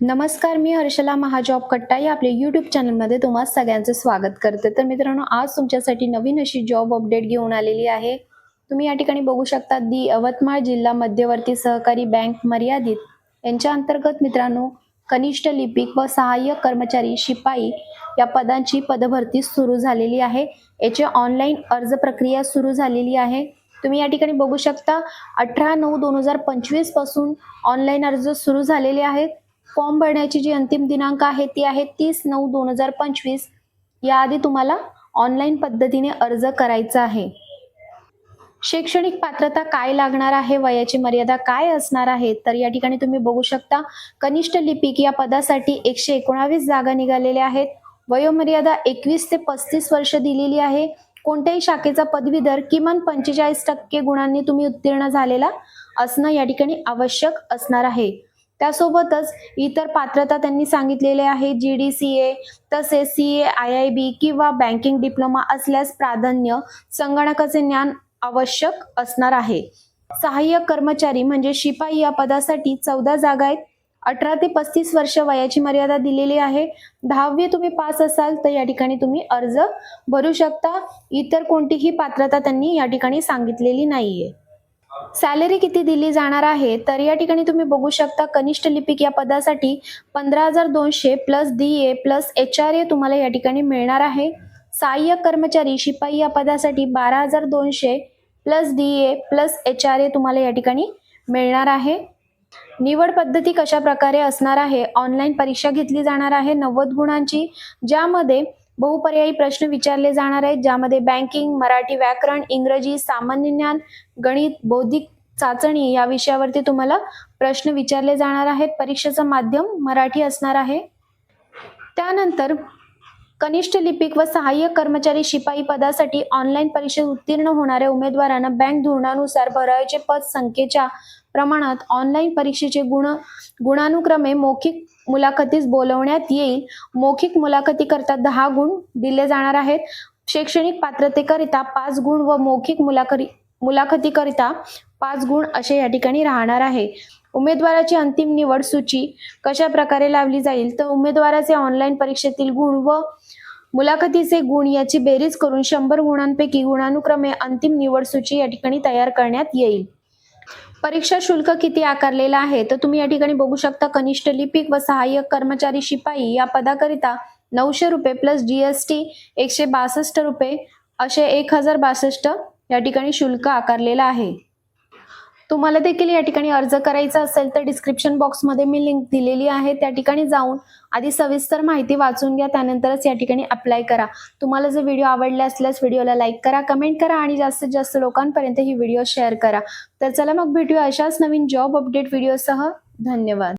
नमस्कार मी हर्षला महाजॉब कट्टा या आपल्या यूट्यूब चॅनलमध्ये तुम्हा सगळ्यांचं स्वागत करते. तर मित्रांनो आज तुमच्यासाठी नवीन अशी जॉब अपडेट घेऊन आलेली आहे. तुम्ही या ठिकाणी बघू शकता दी यवतमाळ जिल्हा मध्यवर्ती सहकारी बँक मर्यादित. यांच्या अंतर्गत मित्रांनो कनिष्ठ लिपिक व सहाय्यक कर्मचारी शिपाई या पदांची पदभरती सुरू झालेली आहे. याची ऑनलाईन अर्ज प्रक्रिया सुरू झालेली आहे. तुम्ही या ठिकाणी बघू शकता अठरा नऊ दोन हजार पंचवीसपासून ऑनलाईन अर्ज सुरू झालेले आहेत. फॉर्म भरण्याची जी अंतिम दिनांक आहे ती आहे तीस नऊ दोन हजार पंचवीस. याआधी तुम्हाला ऑनलाईन पद्धतीने अर्ज करायचा आहे. शैक्षणिक पात्रता काय लागणार आहे वयाची मर्यादा काय असणार आहे तर या ठिकाणी तुम्ही बघू शकता कनिष्ठ लिपिक या पदासाठी एकशे एकोणावीस जागा निघालेल्या आहेत. वयोमर्यादा एकवीस ते पस्तीस वर्ष दिलेली आहे. कोणत्याही शाखेचा पदवीधर किमान पंचेचाळीस टक्के गुणांनी तुम्ही उत्तीर्ण झालेला असणं या ठिकाणी आवश्यक असणार आहे. त्यासोबतच इतर पात्रता त्यांनी सांगितलेले आहे जी डी सी ए तसेच C A I I B किंवा बँकिंग डिप्लोमा असल्यास प्राधान्य संगणकाचे ज्ञान आवश्यक असणार आहे. सहाय्यक कर्मचारी म्हणजे शिपाई या पदासाठी चौदा जागा आहेत. अठरा ते पस्तीस वर्ष वयाची मर्यादा दिलेली आहे. दहावी तुम्ही पास असाल तर या ठिकाणी तुम्ही अर्ज भरू शकता. इतर कोणतीही पात्रता त्यांनी या ठिकाणी सांगितलेली नाहीये. सॅलरी किती दिली जाणार आहे? तर या ठिकाणी तुम्ही बघू शकता कनिष्ठ लिपिक या पदासाठी पंधरा हजार दोनशे plus D A plus H R A तुम्हाला या ठिकाणी मिळणार आहे. सहाय्यक कर्मचारी शिपाई या पदासाठी बारा हजार दोनशे plus D A plus H R A तुम्हाला या ठिकाणी मिळणार आहे. निवड पद्धती कशा प्रकारे असणार आहे? ऑनलाईन परीक्षा घेतली जाणार आहे नव्वद गुणांची ज्यामध्ये बहुपर्यायी प्रश्न विचारले जाणार आहेत ज्यामध्ये बँकिंग मराठी व्याकरण इंग्रजी सामान्य ज्ञान गणित बौद्धिक चाचणी या विषयावरती तुम्हाला प्रश्न विचारले जाणार आहेत. परीक्षेचं माध्यम मराठी असणार आहे. त्यानंतर कनिष्ठ लिपिक व सहाय्यक कर्मचारी शिपाई पदासाठी ऑनलाईन परीक्षेत उत्तीर्ण होणाऱ्या उमेदवारांना बँक धोरणानुसार भरायचे पद संख्येच्या प्रमाणात ऑनलाईन परीक्षेचे गुण गुणानुक्रमे मौखिक मुलाखतीस बोलवण्यात येईल. मौखिक मुलाखतीकरता दहा गुण दिले जाणार आहेत. शैक्षणिक पात्रतेकरिता पाच गुण व मौखिक मुलाखती मुलाखतीकरिता पाच गुण असे या ठिकाणी राहणार आहे. उमेदवाराची अंतिम निवड सूची कशा प्रकारे लावली जाईल? तर उमेदवाराचे ऑनलाईन परीक्षेतील गुण व मुलाखतीचे गुण याची बेरीज करून शंभर गुणांपैकी गुणानुक्रमे अंतिम निवड सूची या ठिकाणी तयार करण्यात येईल. परीक्षा शुल्क किती आकारलेलं आहे? तर तुम्ही या ठिकाणी बघू शकता कनिष्ठ लिपिक व सहाय्यक कर्मचारी शिपाई या पदाकरिता नऊशे रुपये प्लस जीएसटी एकशे बासष्ट रुपये असे एक हजार बासष्ट या ठिकाणी शुल्क आकारलेलं आहे. तुम्हाला देखील या ठिकाणी अर्ज करायचा असेल तर डिस्क्रिप्शन बॉक्समध्ये मी लिंक दिलेली आहे. त्या ठिकाणी जाऊन आधी सविस्तर माहिती वाचून घ्या. त्यानंतरच या ठिकाणी अप्लाय करा. तुम्हाला जर व्हिडिओ आवडला असल्यास व्हिडिओला लाईक करा कमेंट करा आणि जास्तीत जास्त लोकांपर्यंत ही व्हिडिओ शेअर करा. तर चला मग भेटूया अशाच नवीन जॉब अपडेट व्हिडिओसह धन्यवाद.